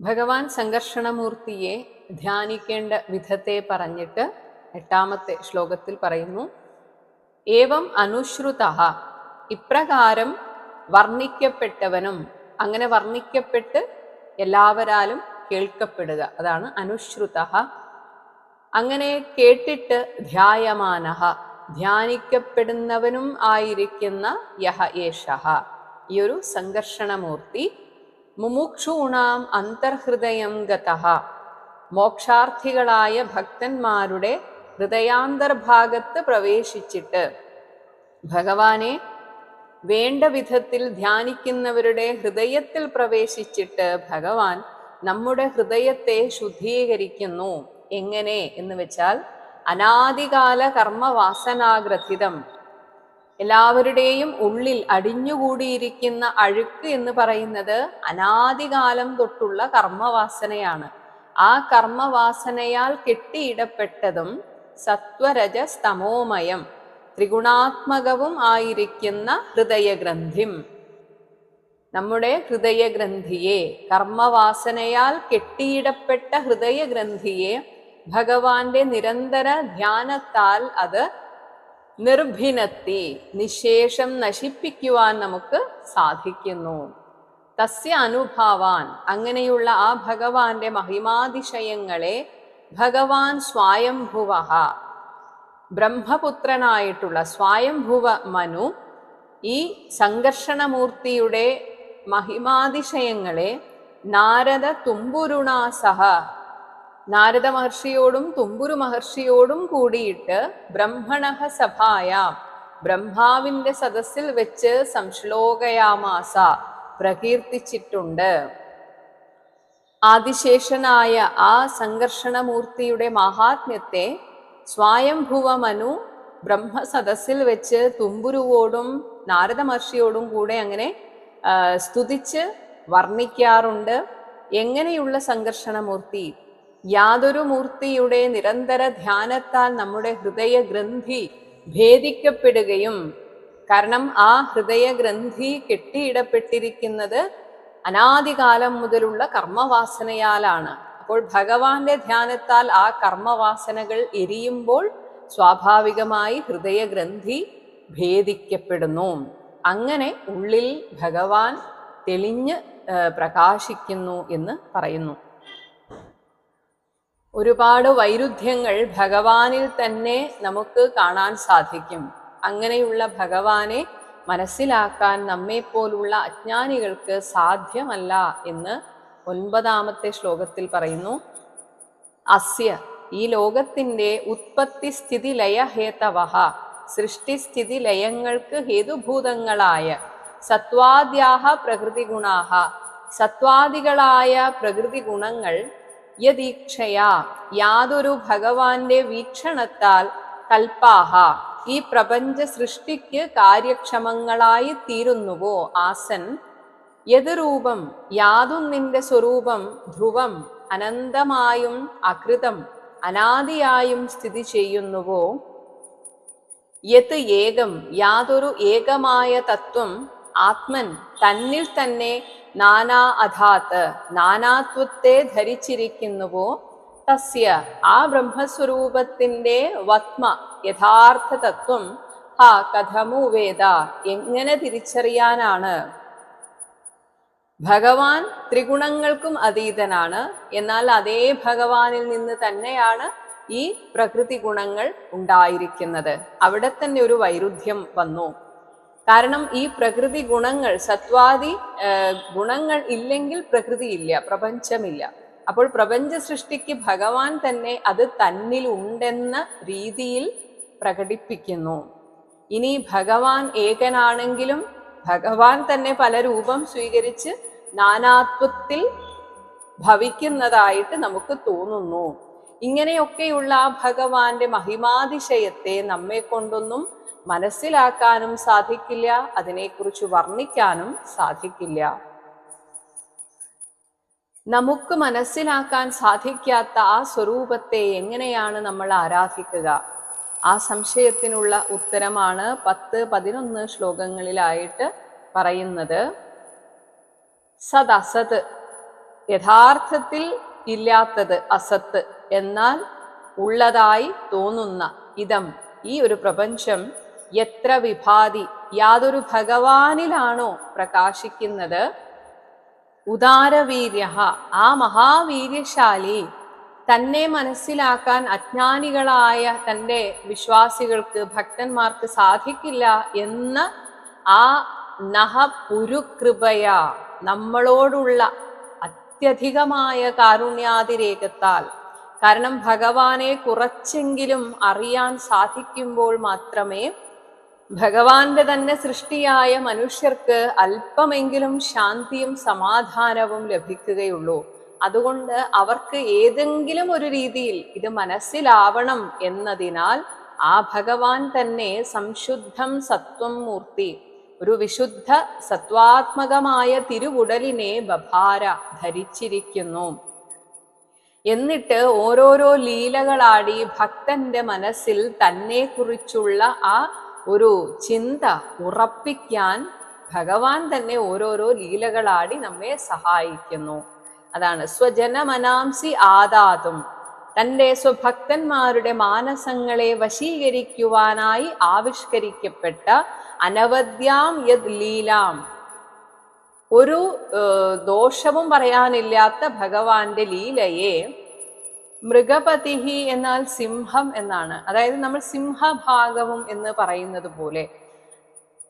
ഭഗവാൻ സംഘർഷണമൂർത്തിയെ ധ്യാനിക്കേണ്ട വിധത്തെ പറഞ്ഞിട്ട് എട്ടാമത്തെ ശ്ലോകത്തിൽ പറയുന്നു. ഏവം അനുശ്രുത ഇപ്രകാരം വർണിക്കപ്പെട്ടവനും അങ്ങനെ വർണിക്കപ്പെട്ട് എല്ലാവരാലും കേൾക്കപ്പെടുക. അതാണ് അനുശ്രുത. അങ്ങനെ കേട്ടിട്ട് ധ്യായമാനഹ ധ്യാനിക്കപ്പെടുന്നവനും ആയിരിക്കുന്ന യഹ യേഷഹ ഈ ഒരു സംഘർഷണമൂർത്തി മുമുക്ഷൂണാം അന്തർഹൃദയം ഗത. മോക്ഷാർത്ഥികളായ ഭക്തന്മാരുടെ ഹൃദയാന്തർഭാഗത്ത് പ്രവേശിച്ചിട്ട്. ഭഗവാനെ വേണ്ട വിധത്തിൽ ധ്യാനിക്കുന്നവരുടെ ഹൃദയത്തിൽ പ്രവേശിച്ചിട്ട് ഭഗവാൻ നമ്മുടെ ഹൃദയത്തെ ശുദ്ധീകരിക്കുന്നു. എങ്ങനെ എന്ന് വെച്ചാൽ അനാദികാല കർമ്മവാസനാഗ്രഥിതം എല്ലാവരുടെയും ഉള്ളിൽ അടിഞ്ഞുകൂടിയിരിക്കുന്ന അഴുക്ക് എന്ന് പറയുന്നത് അനാദികാലം തൊട്ടുള്ള കർമ്മവാസനയാണ്. ആ കർമ്മവാസനയാൽ കെട്ടിയിടപ്പെട്ടതും സത്വരജ സ്തമോമയം ത്രിഗുണാത്മകവും ആയിരിക്കുന്ന ഹൃദയഗ്രന്ഥിം. നമ്മുടെ ഹൃദയഗ്രന്ഥിയെ കർമ്മവാസനയാൽ കെട്ടിയിടപ്പെട്ട ഹൃദയഗ്രന്ഥിയെ ഭഗവാന്റെ നിരന്തര ധ്യാനത്താൽ അത് നിർഭിനത്തി നിശേഷം നശിപ്പിക്കുവാൻ നമുക്ക് സാധിക്കുന്നു. തസ്യ അനുഭാവാൻ അങ്ങനെയുള്ള ആ ഭഗവാന്റെ മഹിമാതിശയങ്ങളെ ഭഗവാൻ സ്വായംഭുവ ബ്രഹ്മപുത്രനായിട്ടുള്ള സ്വായംഭുവ മനു ഈ സംഘർഷണമൂർത്തിയുടെ മഹിമാതിശയങ്ങളെ നാരദ തുമ്പുരുണാസഹ നാരദ മഹർഷിയോടും തുമ്പുരു മഹർഷിയോടും കൂടിയിട്ട് ബ്രഹ്മണഹ സഭായ. ബ്രഹ്മാവിന്റെ സദസ്സിൽ വെച്ച് സംശ്ലോകയാമാസ പ്രകീർത്തിച്ചിട്ടുണ്ട്. ആദിശേഷനായ ആ സംഘർഷണമൂർത്തിയുടെ മഹാത്മ്യത്തെ സ്വയംഭുവ മനു ബ്രഹ്മസദസ്സിൽ വെച്ച് തുമ്പുരുവോടും നാരദ മഹർഷിയോടും കൂടെ അങ്ങനെ സ്തുതിച്ച് വർണിക്കാറുണ്ട്. എങ്ങനെയുള്ള സംഘർഷണമൂർത്തി? യാതൊരു മൂർത്തിയുടെ നിരന്തര ധ്യാനത്താൽ നമ്മുടെ ഹൃദയഗ്രന്ഥി ഭേദിക്കപ്പെടുകയും കാരണം ആ ഹൃദയഗ്രന്ഥി കെട്ടിയിടപ്പെട്ടിരിക്കുന്നത് അനാദികാലം മുതലുള്ള കർമ്മവാസനയാലാണ്. അപ്പോൾ ഭഗവാന്റെ ധ്യാനത്താൽ ആ കർമ്മവാസനകൾ എരിയുമ്പോൾ സ്വാഭാവികമായി ഹൃദയഗ്രന്ഥി ഭേദിക്കപ്പെടുന്നു. അങ്ങനെ ഉള്ളിൽ ഭഗവാൻ തെളിഞ്ഞ് പ്രകാശിക്കുന്നു എന്ന് പറയുന്നു. ഒരുപാട് വൈരുദ്ധ്യങ്ങൾ ഭഗവാനിൽ തന്നെ നമുക്ക് കാണാൻ സാധിക്കും. അങ്ങനെയുള്ള ഭഗവാനെ മനസ്സിലാക്കാൻ നമ്മെപ്പോലുള്ള അജ്ഞാനികൾക്ക് സാധ്യമല്ല എന്ന് ഒൻപതാമത്തെ ശ്ലോകത്തിൽ പറയുന്നു. അസ്യ ഈ ലോകത്തിന്റെ ഉത്പത്തി സ്ഥിതി ലയഹേതവഹ സൃഷ്ടിസ്ഥിതി ലയങ്ങൾക്ക് ഹേതുഭൂതങ്ങളായ സത്വാദ്യാഹ പ്രകൃതി ഗുണാഹ സത്വാദികളായ പ്രകൃതി ഗുണങ്ങൾ യദീക്ഷയാ. യാതൊരു ഭഗവാന്റെ വീക്ഷണത്താൽ കൽപ്പാഹ. ഈ പ്രപഞ്ച സൃഷ്ടിക്ക് കാര്യക്ഷമങ്ങളായി തീരുന്നുവോ? ആസൻ. യത് രൂപം യാതൊന്നിന്റെ സ്വരൂപം ധ്രുവം. അനന്തമായും അകൃതം. അനാദിയായും സ്ഥിതി ചെയ്യുന്നുവോ? യത് ഏകം. യാതൊരു ഏകമായ തത്വം ആത്മൻ തന്നിൽ തന്നെ നാനാ അധാത്ത് നാനാത്വത്തെ ധരിച്ചിരിക്കുന്നുവോ? തസ്യ ആ ബ്രഹ്മസ്വരൂപത്തിന്റെ വത്മ യഥാർത്ഥ തത്വം ഹാ കഥമു വേദ എങ്ങനെ തിരിച്ചറിയാനാണ്? ഭഗവാൻ ത്രിഗുണങ്ങൾക്കും അതീതനാണ് എന്നാൽ അതേ ഭഗവാനിൽ നിന്ന് തന്നെയാണ് ഈ പ്രകൃതി ഗുണങ്ങൾ ഉണ്ടായിരിക്കുന്നത്. അവിടെ തന്നെ ഒരു വൈരുദ്ധ്യം വന്നു. കാരണം ഈ പ്രകൃതി ഗുണങ്ങൾ സത്വാദി ഗുണങ്ങൾ ഇല്ലെങ്കിൽ പ്രകൃതി ഇല്ല പ്രപഞ്ചമില്ല. അപ്പോൾ പ്രപഞ്ച സൃഷ്ടിക്ക് ഭഗവാൻ തന്നെ അത് തന്നിൽ ഉണ്ടെന്ന രീതിയിൽ പ്രകടിപ്പിക്കുന്നു. ഇനി ഭഗവാൻ ഏകനാണെങ്കിലും ഭഗവാൻ തന്നെ പല രൂപം സ്വീകരിച്ച് നാനാത്വത്തിൽ ഭവിക്കുന്നതായിട്ട് നമുക്ക് തോന്നുന്നു. ഇങ്ങനെയൊക്കെയുള്ള ആ ഭഗവാന്റെ മഹിമാതിശയത്തെ നമ്മെ കൊണ്ടൊന്നും മനസ്സിലാക്കാനും സാധിക്കില്ല അതിനെക്കുറിച്ച് വർണിക്കാനും സാധിക്കില്ല. നമുക്ക് മനസ്സിലാക്കാൻ സാധിക്കാത്ത ആ സ്വരൂപത്തെ എങ്ങനെയാണ് നമ്മൾ ആരാധിക്കുക? ആ സംശയത്തിനുള്ള ഉത്തരമാണ് പത്ത് പതിനൊന്ന് ശ്ലോകങ്ങളിലായിട്ട് പറയുന്നത്. സദസത് യഥാർത്ഥത്തിൽ ഇല്ലാത്തത് അസത്ത് എന്നാൽ ഉള്ളതായി തോന്നുന്ന ഇതം ഈ ഒരു പ്രപഞ്ചം എത്ര വിഭാതി യാതൊരു ഭഗവാനിലാണോ പ്രകാശിക്കുന്നത്? ഉദാരവീര്യ ആ മഹാവീര്യശാലി തന്നെ മനസ്സിലാക്കാൻ അജ്ഞാനികളായ തന്റെ വിശ്വാസികൾക്ക് ഭക്തന്മാർക്ക് സാധിക്കില്ല എന്ന് ആ നഹ പുരുകൃപയ നമ്മളോടുള്ള അത്യധികമായ കാരുണ്യാതിരേകത്താൽ. കാരണം ഭഗവാനെ കുറച്ചെങ്കിലും അറിയാൻ സാധിക്കുമ്പോൾ മാത്രമേ ഭഗവാന്റെ തന്നെ സൃഷ്ടിയായ മനുഷ്യർക്ക് അല്പമെങ്കിലും ശാന്തിയും സമാധാനവും ലഭിക്കുകയുള്ളൂ. അതുകൊണ്ട് അവർക്ക് ഏതെങ്കിലും ഒരു രീതിയിൽ ഇത് മനസ്സിലാവണം എന്നതിനാൽ ആ ഭഗവാൻ തന്നെ സംശുദ്ധം സത്വം മൂർത്തി ഒരു വിശുദ്ധ സത്വാത്മകമായ തിരുവുടലിനെ ബഭാര ധരിച്ചിരിക്കുന്നു. എന്നിട്ട് ഓരോരോ ലീലകളാടി ഭക്തന്റെ മനസ്സിൽ തന്നെ കുറിച്ചുള്ള ആ ഒരു ചിന്ത ഉറപ്പിക്കാൻ ഭഗവാൻ തന്നെ ഓരോരോ ലീലകളാടി നമ്മെ സഹായിക്കുന്നു. അതാണ് സ്വജനമനാംസി ആദാതും. തന്റെ സ്വഭക്തന്മാരുടെ മാനസങ്ങളെ വശീകരിക്കുവാനായി ആവിഷ്കരിക്കപ്പെട്ട അനവദ്യാം യത് ലീലാം. ഒരു ദോഷവും പറയാനില്ലാത്ത ഭഗവാന്റെ ലീലയെ മൃഗപതിഹി എന്നാൽ സിംഹം എന്നാണ്. അതായത് നമ്മൾ സിംഹഭാഗവും എന്ന് പറയുന്നത് പോലെ.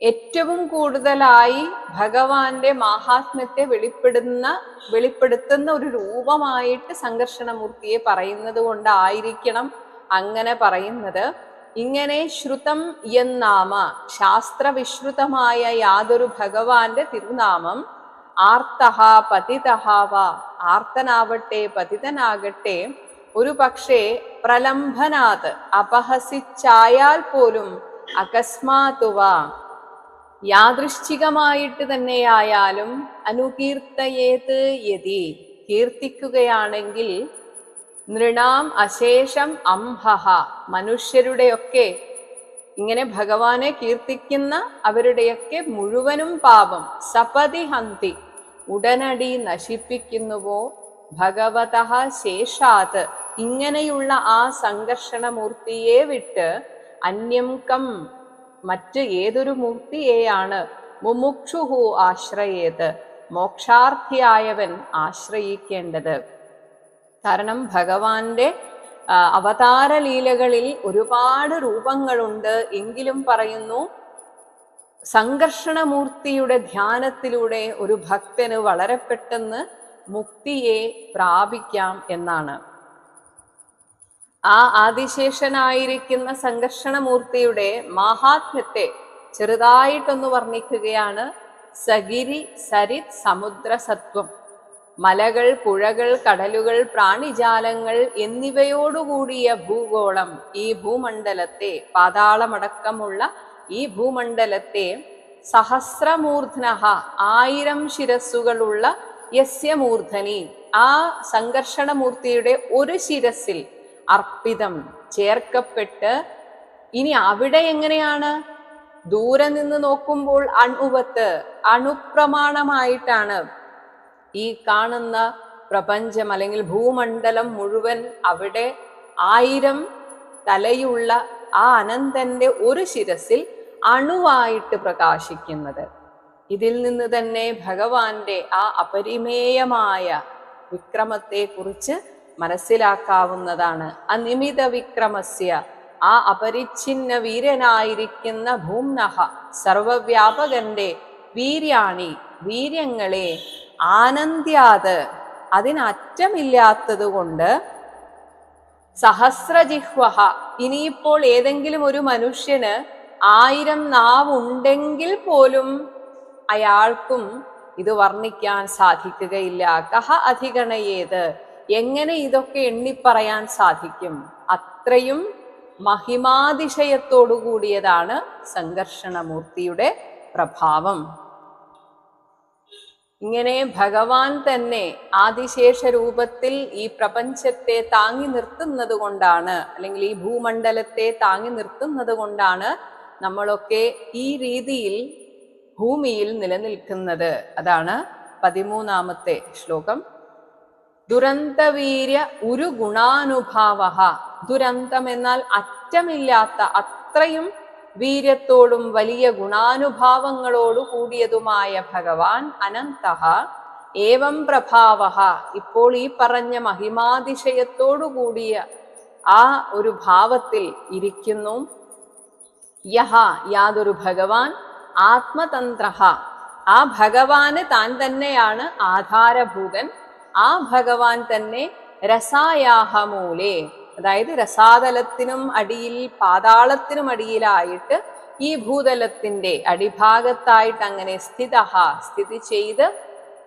ഏറ്റവും കൂടുതലായി ഭഗവാന്റെ മാഹാത്മ്യത്തെ വെളിപ്പെടുന്ന വെളിപ്പെടുത്തുന്ന ഒരു രൂപമായിട്ട് സംഘർഷണമൂർത്തിയെ പറയുന്നത് കൊണ്ടായിരിക്കണം അങ്ങനെ പറയുന്നത്. ഇങ്ങനെ ശ്രുതം എന്നാമ ശാസ്ത്രവിശ്രുതമായ യാതൊരു ഭഗവാന്റെ തിരുനാമം ആർത്തഹ പതിതഹാവ ആർത്തനാവട്ടെ പതിതനാകട്ടെ ഒരു പക്ഷേ പ്രലംബനാത് അപഹസിച്ചായാൽ പോലും അകസ്മാതുവ യാദൃശ്ചികമായിട്ട് തന്നെയായാലും അനുകീർത്തയേത് യതി. കീർത്തിക്കുകയാണെങ്കിൽ നൃണാം അശേഷം അംഹഹ. മനുഷ്യരുടെയൊക്കെ ഇങ്ങനെ ഭഗവാനെ കീർത്തിക്കുന്ന അവരുടെയൊക്കെ മുഴുവനും പാപം സപതി ഹന്തി ഉടനടി നശിപ്പിക്കുന്നുവോ? ഭഗവത ശേഷാത്. ഇങ്ങനെയുള്ള ആ സംഘർഷണമൂർത്തിയെ വിട്ട് അന്യം കം മറ്റ് ഏതൊരു മൂർത്തിയെയാണ് മുമുക്ഷുഹു ആശ്രയേത്. മോക്ഷാർത്ഥിയായവൻ ആശ്രയിക്കേണ്ടത്. കാരണം ഭഗവാന്റെ അവതാര ലീലകളിൽ ഒരുപാട് രൂപങ്ങളുണ്ട്. എങ്കിലും പറയുന്നു സംഘർഷണമൂർത്തിയുടെ ധ്യാനത്തിലൂടെ ഒരു ഭക്തന് വളരെ പെട്ടെന്ന് മുക്തിയെ പ്രാപിക്കാം എന്നാണ്. ആ ആദിശേഷനായിരിക്കുന്ന സംഘർഷണമൂർത്തിയുടെ മാഹാത്മ്യത്തെ ചെറുതായിട്ടൊന്ന് വർണിക്കുകയാണ് സഗിരി സരിത് സമുദ്രസത്വം. മലകൾ പുഴകൾ കടലുകൾ പ്രാണിജാലങ്ങൾ എന്നിവയോടുകൂടിയ ഭൂഗോളം ഈ ഭൂമണ്ഡലത്തെ പാതാളമടക്കമുള്ള ഈ ഭൂമണ്ഡലത്തെ സഹസ്രമൂർധന ആയിരം ശിരസ്സുകളുള്ള യസ്യ മൂർധനി ആ സംഘർഷണമൂർത്തിയുടെ ഒരു ശിരസിൽ അർപ്പിതം ചേർക്കപ്പെട്ട് ഇനി അവിടെ എങ്ങനെയാണ്? ദൂരെ നിന്ന് നോക്കുമ്പോൾ അണുവത്ത് അണുപ്രമാണമായിട്ടാണ് ഈ കാണുന്ന പ്രപഞ്ചം അല്ലെങ്കിൽ ഭൂമണ്ഡലം മുഴുവൻ അവിടെ ആയിരം തലയുള്ള ആ അനന്തന്റെ ഒരു ശിരസിൽ അണുവായിട്ട് പ്രകാശിക്കുന്നത്. ഇതിൽ നിന്ന് തന്നെ ഭഗവാന്റെ ആ അപരിമേയമായ വിക്രമത്തെ കുറിച്ച് മനസ്സിലാക്കാവുന്നതാണ്. അനിമിത വിക്രമസ്യ ആ അപരിച്ഛിന്ന വീരനായിരിക്കുന്ന ഭൂംനഹ സർവവ്യാപകന്റെ വീര്യാണി വീര്യങ്ങളെ ആനന്ദ്യാത്. അതിനറ്റമില്ലാത്തത് കൊണ്ട് സഹസ്രജിഹ്വഹ ഇനിയിപ്പോൾ ഏതെങ്കിലും ഒരു മനുഷ്യന് ആയിരം നാവുണ്ടെങ്കിൽ പോലും അയാൾക്കും ഇത് വർണിക്കാൻ സാധിക്കുകയില്ല. കഹ അധിഗണയേത് എങ്ങനെ ഇതൊക്കെ എണ്ണിപ്പറയാൻ സാധിക്കും? അത്രയും മഹിമാതിശയത്തോടു കൂടിയതാണ് സംഘർഷണമൂർത്തിയുടെ പ്രഭാവം. ഇങ്ങനെ ഭഗവാൻ തന്നെ ആദിശേഷ രൂപത്തിൽ ഈ പ്രപഞ്ചത്തെ താങ്ങി നിർത്തുന്നത് കൊണ്ടാണ് അല്ലെങ്കിൽ ഈ ഭൂമണ്ഡലത്തെ താങ്ങി നിർത്തുന്നത് കൊണ്ടാണ് നമ്മളൊക്കെ ഈ രീതിയിൽ ഭൂമിയിൽ നിലനിൽക്കുന്നത്. അതാണ് പതിമൂന്നാമത്തെ ശ്ലോകം. ദുരന്തവീര്യ ഒരു ഗുണാനുഭാവ ദുരന്തം എന്നാൽ അറ്റമില്ലാത്ത അത്രയും വീര്യത്തോടും വലിയ ഗുണാനുഭാവങ്ങളോടു കൂടിയതുമായ ഭഗവാൻ അനന്ത ഏവം പ്രഭാവ ഇപ്പോൾ ഈ പറഞ്ഞ മഹിമാതിശയത്തോടു കൂടിയ ആ ഒരു ഭാവത്തിൽ ഇരിക്കുന്നു. യഹ യാതൊരു ഭഗവാൻ ആത്മതന്ത്ര ആ ഭഗവാന് താൻ തന്നെയാണ് ആധാരഭൂതൻ. ആ ഭഗവാൻ തന്നെ രസായാഹമൂലേ അതായത് രസാതലത്തിനും അടിയിൽ പാതാളത്തിനും അടിയിലായിട്ട് ഈ ഭൂതലത്തിന്റെ അടിഭാഗത്തായിട്ട് അങ്ങനെ സ്ഥിത സ്ഥിതി ചെയ്ത്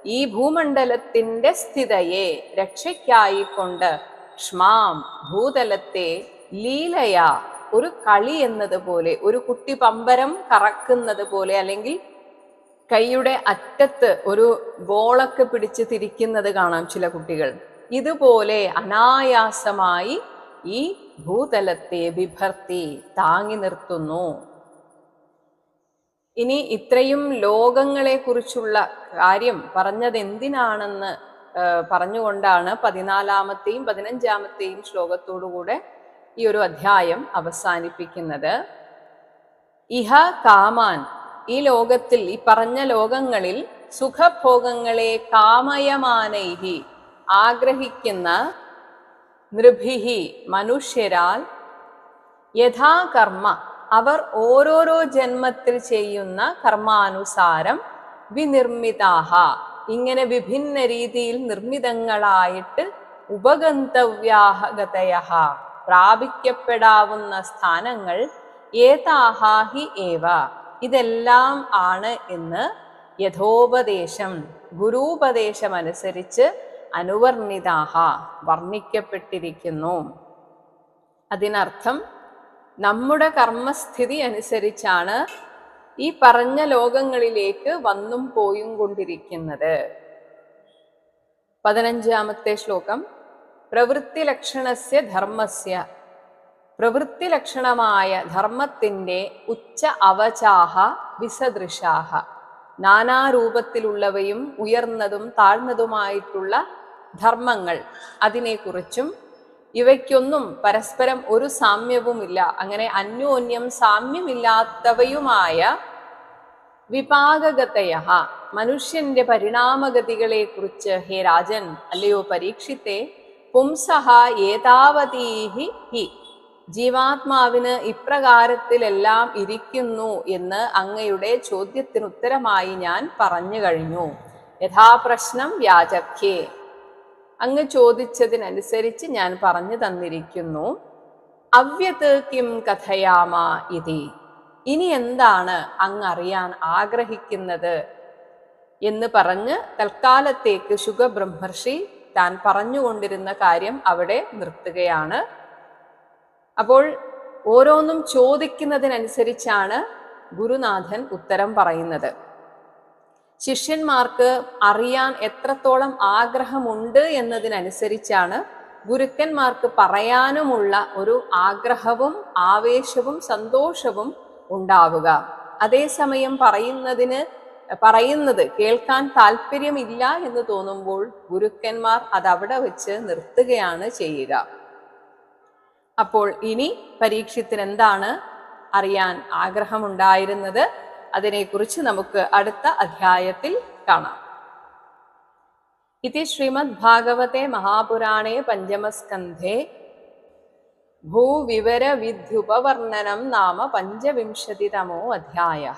ഈ ഭൂമണ്ഡലത്തിന്റെ സ്ഥിതയെ രക്ഷയ്ക്കായിക്കൊണ്ട് ഷ്മാം ഭൂതലത്തെ ലീലയ ഒരു കളി എന്നതുപോലെ ഒരു കുട്ടി പമ്പരം കറക്കുന്നത് പോലെ അല്ലെങ്കിൽ കൈയുടെ അറ്റത്ത് ഒരു ബോളൊക്കെ പിടിച്ച് തിരിക്കുന്നത് കാണാം ചില കുട്ടികൾ. ഇതുപോലെ അനായാസമായി ഈ ഭൂതലത്തെ വിഭർത്തി താങ്ങി നിർത്തുന്നു. ഇനി ഇത്രയും ലോകങ്ങളെ കുറിച്ചുള്ള കാര്യം പറഞ്ഞത് എന്തിനാണെന്ന് പറഞ്ഞുകൊണ്ടാണ് പതിനാലാമത്തെയും പതിനഞ്ചാമത്തെയും ശ്ലോകത്തോടുകൂടെ ഈ ഒരു അധ്യായം അവസാനിപ്പിക്കുന്നത്. ഇഹ കാമാൻ ഈ ലോകത്തിൽ ഈ പറഞ്ഞ ലോകങ്ങളിൽ സുഖഭോഗങ്ങളെ കാമയമാനൈഹി ആഗ്രഹിക്കുന്ന നൃഭിഹി മനുഷ്യരാൽ യഥാകർമ്മ അവർ ഓരോരോ ജന്മത്തിൽ ചെയ്യുന്ന കർമാനുസാരം വിനിർമ്മിതാഹ ഇങ്ങനെ വിഭിന്ന രീതിയിൽ നിർമ്മിതങ്ങളായിട്ട് ഉപഗന്തവ്യാഹഗതയ പ്രാപിക്കപ്പെടാവുന്ന സ്ഥാനങ്ങൾ ഏതാഹാഹി ഏവ. ഇതെല്ലാം ആണ് എന്ന് യഥോപദേശം ഗുരുപദേശമനുസരിച്ച് അനുവർണിതാഹ വർണിക്കപ്പെട്ടിരിക്കുന്നു. അതിനർത്ഥം നമ്മുടെ കർമ്മസ്ഥിതി അനുസരിച്ചാണ് ഈ പറഞ്ഞ ലോകങ്ങളിലേക്ക് വന്നും പോയും കൊണ്ടിരിക്കുന്നത്. പതിനഞ്ചാമത്തെ ശ്ലോകം. പ്രവൃത്തി ലക്ഷണസ്യ ധർമ്മസ്യ. പ്രവൃത്തി ലക്ഷണമായ ധർമ്മത്തിന്റെ ഉച്ച അവചാഹ വിസദൃശാഹ. നാനാരൂപത്തിലുള്ളവയും ഉയർന്നതും താഴ്ന്നതുമായിട്ടുള്ള ധർമ്മങ്ങൾ അതിനെക്കുറിച്ചും ഇവയ്ക്കൊന്നും പരസ്പരം ഒരു സാമ്യവുമില്ല. അങ്ങനെ അന്യോന്യം സാമ്യമില്ലാത്തവയുമായ വിപാകഗതയ മനുഷ്യന്റെ പരിണാമഗതികളെ കുറിച്ച് ഹേ രാജൻ അല്ലയോ പരീക്ഷിത്തെ പുംസഹ ഏതാവതീഹി ഹി ജീവാത്മാവിന് ഇപ്രകാരത്തിലെല്ലാം ഇരിക്കുന്നു എന്ന് അങ്ങയുടെ ചോദ്യത്തിന് ഉത്തരമായി ഞാൻ പറഞ്ഞു കഴിഞ്ഞു. യഥാപ്രശ്നം വ്യാജഖ്യേ. അങ്ങ് ചോദിച്ചതിനനുസരിച്ച് ഞാൻ പറഞ്ഞു തന്നിരിക്കുന്നു. അവ്യത് കിം കഥയാമ ഇതി. ഇനി എന്താണ് അങ്ങ് അറിയാൻ ആഗ്രഹിക്കുന്നത്? എന്ന് പറഞ്ഞ് തൽക്കാലത്തേക്ക് ശുഖബ്രഹ്മർഷി താൻ പറഞ്ഞുകൊണ്ടിരുന്ന കാര്യം അവിടെ നിർത്തുകയാണ്. അപ്പോൾ ഓരോന്നും ചോദിക്കുന്നതിനനുസരിച്ചാണ് ഗുരുനാഥൻ ഉത്തരം പറയുന്നത്. ശിഷ്യന്മാർക്ക് അറിയാൻ എത്രത്തോളം ആഗ്രഹമുണ്ട് എന്നതിനനുസരിച്ചാണ് ഗുരുക്കന്മാർക്ക് പറയാനുമുള്ള ഒരു ആഗ്രഹവും ആവേശവും സന്തോഷവും ഉണ്ടാവുക. അതേസമയം പറയുന്നതിന് പറയുന്നത് കേൾക്കാൻ താല്പര്യമില്ല എന്ന് തോന്നുമ്പോൾ ഗുരുക്കന്മാർ അതവിടെ വെച്ച് നിർത്തുകയാണ് ചെയ്യുക. അപ്പോൾ ഇനി പരീക്ഷത്തിന് എന്താണ് അറിയാൻ ആഗ്രഹമുണ്ടായിരുന്നത്? അതിനെക്കുറിച്ച് നമുക്ക് അടുത്ത അധ്യായത്തിൽ കാണാം. ഇതി ശ്രീമദ് ഭാഗവത്തെ മഹാപുരാണേ പഞ്ചമസ്കന്ധേ ഭൂവിവര വിദ്യുപവർണനം നാമ പഞ്ചവിംശതിതമോ അധ്യായ.